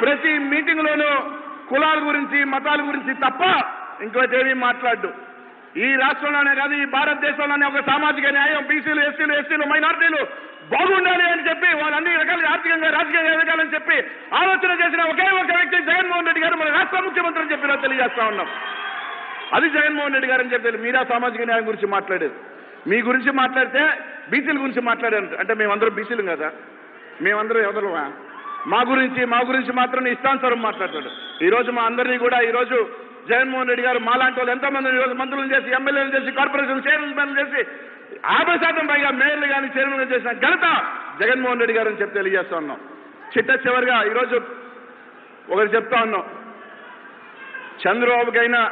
ప్రతి మీటింగ్లోనూ కులాల గురించి మతాల గురించి తప్ప ఇంకోటేమీ మాట్లాడు ఈ రాష్ట్రంలోనే కాదు ఈ భారతదేశంలోనే ఒక సామాజిక న్యాయం బీసీలు ఎస్సీలు ఎస్సీలు మైనార్టీలు బాగుండాలి అని చెప్పి వాళ్ళు అన్ని రకాల ఆర్థికంగా రాజకీయంగా ఎదగాలని చెప్పి ఆలోచన చేసిన ఒకే ఒక వ్యక్తి జగన్మోహన్ రెడ్డి గారు మన రాష్ట్ర ముఖ్యమంత్రి అని చెప్పి తెలియజేస్తా ఉన్నాం. అది జగన్మోహన్ రెడ్డి గారు అని చెప్పి మీరా సామాజిక న్యాయం గురించి మాట్లాడేది మీ గురించి మాట్లాడితే బీసీల గురించి మాట్లాడారు అంటే మేమందరం బీసీలు కదా? మేమందరం ఎవరు మా గురించి మా గురించి మాత్రం ఇష్టానుసారం మాట్లాడతాడు. ఈరోజు మా అందరినీ కూడా ఈరోజు జగన్మోహన్ రెడ్డి గారు మాలాంటి వాళ్ళు ఎంతోమంది ఈరోజు ఈ రోజు మంత్రులను చేసి ఎమ్మెల్యేలు చేసి కార్పొరేషన్ చైర్మన్ చేసి యాభై శాతం పైగా మేయర్లు కానీ చైర్మన్ చేసిన ఘనత జగన్మోహన్ రెడ్డి గారు అని చెప్పి తెలియజేస్తా ఉన్నాం. చిట్ట చివరిగా ఈరోజు ఒకటి చెప్తా ఉన్నాం. చంద్రబాబుకైనా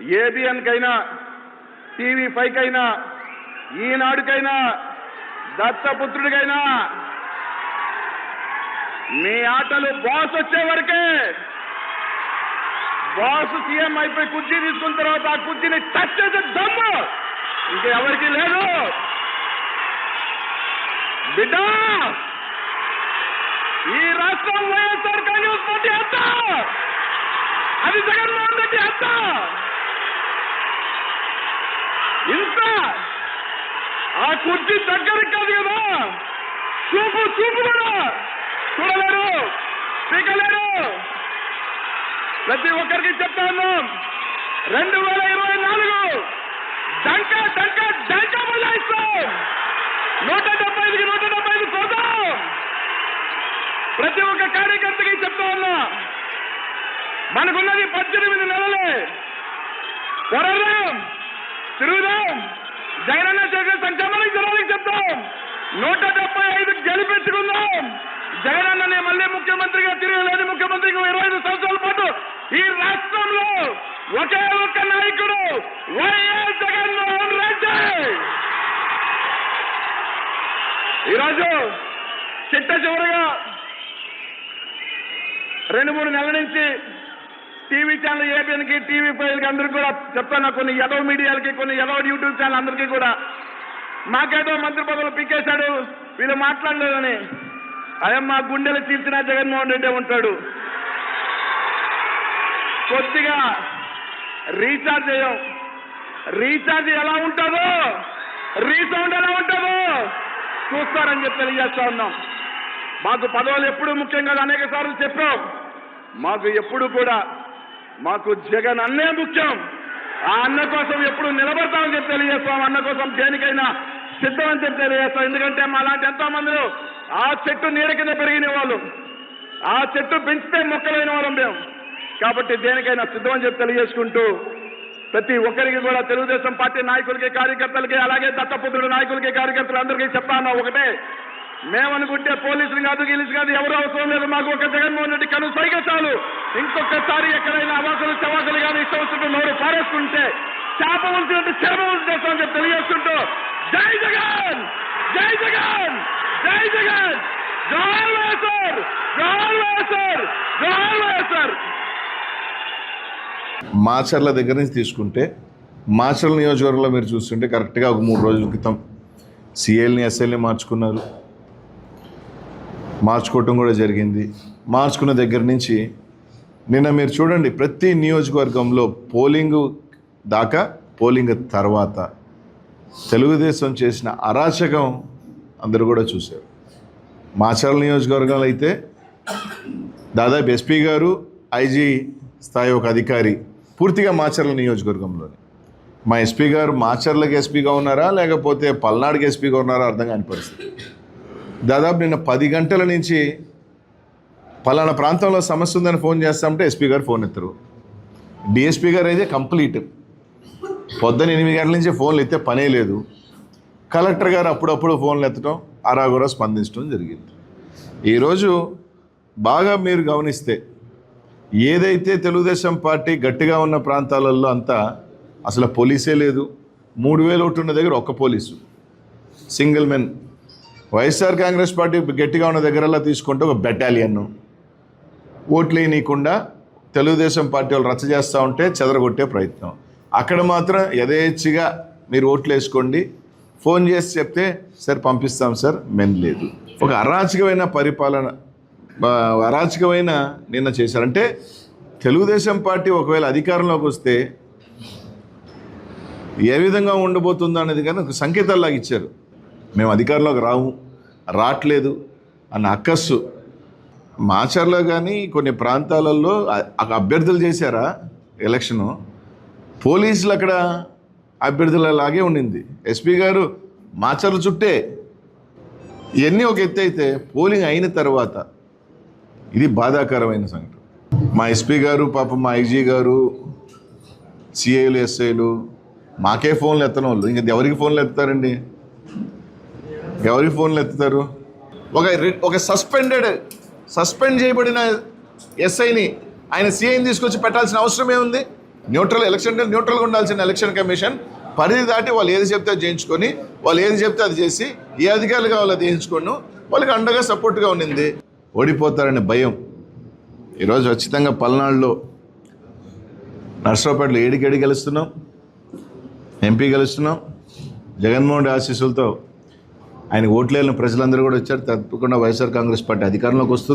ఏబిఎన్కైనా టీవీ ఫైవ్కైనా ఈనాడుకైనా దత్తపుత్రుడికైనా మీ ఆటలు బాస్ వచ్చే వరకే. బాస్ సీఎం అయిపోయి కుర్చీ తీసుకున్న తర్వాత ఆ కుర్చీని టచ్ చేసే దమ్ము ఇంకెవరికి లేదు. బిడ్డ! ఈ రాష్ట్రం వైఎస్ఆర్ కాంగ్రెస్ పార్టీ హత్త అది జగన్మోహన్ రెడ్డి హత్త ఇంత? ఆ కుర్చీ దగ్గరికి కాదు కదా? చూపు చూపు కూడా! చూడలేరు! పీకలేరు! ప్రతి ఒక్కరికి చెప్తా ఉన్నాం. రెండు వేల ఇరవై నాలుగు డంక డంక డంక బజాయిస్తాం నూట డెబ్బై ఐదుకి నూట డెబ్బై ఐదు కోదాం ప్రతి ఒక్క కార్యకర్తకి చెప్తా ఉన్నా. మనకున్నది పద్దెనిమిది నెలలే. పొరదాం తిరుగుదాం. జగనన్న చేసే సంక్షేమానికి జనానికి చెప్తాం. నూట డెబ్బై ఐదు గెలిపించుకుందాం మళ్ళీ ముఖ్యమంత్రిగా తిరగలేని ముఖ్యమంత్రిగా ఇరవై ఐదు సంవత్సరాల పాటు ఈ రాష్ట్రంలో ఒకే ఒక్క నాయకుడు వైఎస్ జగన్మోహన్ రెడ్డి. ఈరోజు చిట్ట చివరిగా రెండు మూడు నెలల నుంచి టీవీ ఛానల్ ఏబిఎన్కి టీవీ ఫైవ్కి అందరికీ కూడా చెప్తాను కొన్ని యదవ మీడియాలకి కొన్ని యదవ యూట్యూబ్ ఛానల్ అందరికీ కూడా. మాకేదో మంత్రి పదవులు పీకేశాడు వీళ్ళు మాట్లాడలేదని. అదే మా గుండెలు తీర్చిన జగన్మోహన్ రెడ్డి ఉంటాడు. కొద్దిగా రీఛార్జ్ చేయం. రీఛార్జ్ ఎలా ఉంటుందో? రీసౌండ్ ఎలా ఉంటుందో? చూస్తారని చెప్పి తెలియజేస్తా ఉన్నాం. మాకు పదవులు ఎప్పుడు ముఖ్యం కాదు అనేక సార్లు చెప్పాం. మాకు ఎప్పుడు కూడా మాకు జగన్ అన్నే ముఖ్యం. ఆ అన్న కోసం ఎప్పుడు నిలబడతామని చెప్పి తెలియజేస్తాం. అన్న కోసం దేనికైనా సిద్ధమని చెప్పి తెలియజేస్తాం. ఎందుకంటే మా లాంటి ఎంతో మందిలో ఆ చెట్టు నీడ కింద పెరిగిన వాళ్ళు ఆ చెట్టు పెంచితే మొక్కలైన వాళ్ళం మేము. కాబట్టి దేనికైనా సిద్ధం అని చెప్పి తెలియజేసుకుంటూ ప్రతి ఒక్కరికి కూడా తెలుగుదేశం పార్టీ నాయకులకి కార్యకర్తలకి అలాగే దత్తపుత్రుడు నాయకులకి కార్యకర్తలు అందరికీ చెప్తాను ఒకటే. మేమనుకుంటే పోలీసులు కాదు గీలీసు కాదు ఎవరు అవసరం లేదు. మాకు ఒక జగన్మోహన్ రెడ్డి కను సైగ చాలు. ఇంకొకసారి ఎక్కడైనా అవాసలు చవాసలు కానీ ఇష్టం వచ్చినట్టు నోరు పారేసుకుంటే చేప ఉంచినట్టు చేప ఉంచి చేస్తామని చెప్పి తెలియజేస్తుంటూ జై జగన్! జై జగన్! జై జగన్! జవహర్ వైఎస్ఆర్ జై వైఎస్ఆర్ జై వైఎస్ఆర్ మాచర్ల దగ్గర నుంచి తీసుకుంటే మాచర్ల నియోజకవర్గంలో మీరు చూస్తుంటే కరెక్ట్గా ఒక మూడు రోజుల క్రితం సిఎల్ని ఎస్ఎల్ని మార్చుకున్నారు. మార్చుకోవటం కూడా జరిగింది. మార్చుకున్న దగ్గర నుంచి నిన్న మీరు చూడండి ప్రతి నియోజకవర్గంలో పోలింగు దాకా పోలింగ్ తర్వాత తెలుగుదేశం చేసిన అరాచకం అందరూ కూడా చూశారు. మాచర్ల నియోజకవర్గంలో అయితే దాదాపు ఎస్పీ గారు ఐజీ స్థాయి ఒక అధికారి పూర్తిగా మాచర్ల నియోజకవర్గంలోనే. మా ఎస్పీ గారు మాచర్లకు ఎస్పీగా ఉన్నారా లేకపోతే పల్నాడుకి ఎస్పీగా ఉన్నారా అర్థం కాని పరిస్థితి. దాదాపు నిన్న పది గంటల నుంచి పలానా ప్రాంతంలో సమస్య ఉందని ఫోన్ చేస్తామంటే ఎస్పీ గారు ఫోన్ ఎత్తరు. డిఎస్పీ గారు అయితే కంప్లీట్. పొద్దున ఎనిమిది గంటల నుంచి ఫోన్లు ఎత్తే పనే లేదు. కలెక్టర్ గారు అప్పుడప్పుడు ఫోన్లు ఎత్తడం అరాగురా స్పందించడం జరిగింది. ఈరోజు బాగా మీరు గమనిస్తే ఏదైతే తెలుగుదేశం పార్టీ గట్టిగా ఉన్న ప్రాంతాలలో అంతా అసలు పోలీసే లేదు. మూడు వేలు ఒకటి ఉన్న దగ్గర ఒక్క police. Single men. YSR Congress party గట్టిగా ఉన్న దగ్గరలా తీసుకుంటే ఒక బెటాలియన్ ఓట్లు తెలుగుదేశం పార్టీ వాళ్ళు రచ్చ చేస్తూ ఉంటే చెదరగొట్టే ప్రయత్నం. అక్కడ మాత్రం యథేచ్ఛగా మీరు ఓట్లు వేసుకోండి ఫోన్ చేసి చెప్తే సార్ పంపిస్తాం సార్. మెన్ లేదు. ఒక అరాచకమైన పరిపాలన అరాచకమైన నిన్న చేశారంటే తెలుగుదేశం పార్టీ ఒకవేళ అధికారంలోకి వస్తే ఏ విధంగా ఉండబోతుందో అనేది కానీ ఒక సంకేతాల్లాగా ఇచ్చారు. మేము అధికారంలోకి రాము రావట్లేదు అన్న అక్కస్సు. మాచర్లో కానీ కొన్ని ప్రాంతాలలో అక్కడ అభ్యర్థులు చేశారా ఎలక్షను? పోలీసులు అక్కడ అభ్యర్థులలాగే ఉండింది. ఎస్పీ గారు మాచర్ల చుట్టే ఇవన్నీ ఒక ఎత్తు అయితే పోలింగ్ అయిన తర్వాత ఇది బాధాకరమైన సంఘటన. మా ఎస్పీ గారు పాప మా ఐజీ గారు సిఐలు ఎస్ఐలు మాకే ఫోన్లు ఎత్తన వాళ్ళు ఇంకా ఎవరికి ఫోన్లు ఎత్తారండి ఎవరికి ఫోన్లు ఎత్తుతారు? ఒక రి- ఒక సస్పెండెడ్ సస్పెండ్ చేయబడిన ఎస్ఐని ఆయన సిఐని తీసుకొచ్చి పెట్టాల్సిన అవసరం ఏముంది న్యూట్రల్ ఎలక్షన్ న్యూట్రల్గా ఉండాల్సిన ఎలక్షన్ కమిషన్ పరిధి దాటి వాళ్ళు ఏది చెప్తే అది చేయించుకొని వాళ్ళు ఏది చెప్తే అది చేసి ఏ అధికారులు కావాలో అది చేయించుకోను వాళ్ళకి అండగా సపోర్ట్గా ఉండింది. ఓడిపోతారనే భయం. ఈరోజు ఖచ్చితంగా పల్నాడులో నర్సరావుపేటలో ఏడికేడి గెలుస్తున్నాం. ఎంపీ గెలుస్తున్నాం. జగన్మోహన్ రెడ్డి ఆశీస్సులతో ఆయన ఓట్లేని ప్రజలందరూ కూడా వచ్చారు. తప్పకుండా వైఎస్ఆర్ కాంగ్రెస్ పార్టీ అధికారంలోకి వస్తుంది.